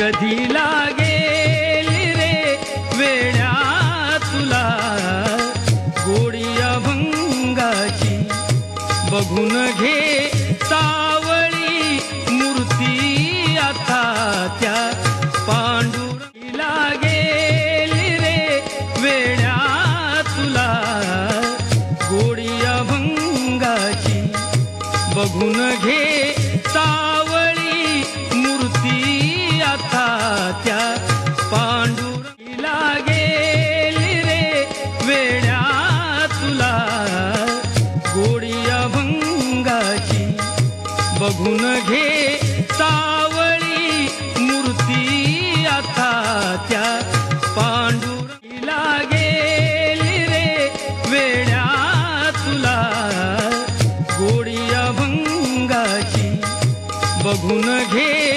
कधी लागेल रे वेळा तुला? गोडी अभंगाची बघून घे सावळी मूर्ती आता त्या पांडू लागेल रे वेळा तुला. गोडी अभंगाची बघून घे बघून घे सावळी मूर्ती आता त्या पांडुरंगीला गेली रे वेड्या तुला गोडी अभंगाची बघून घे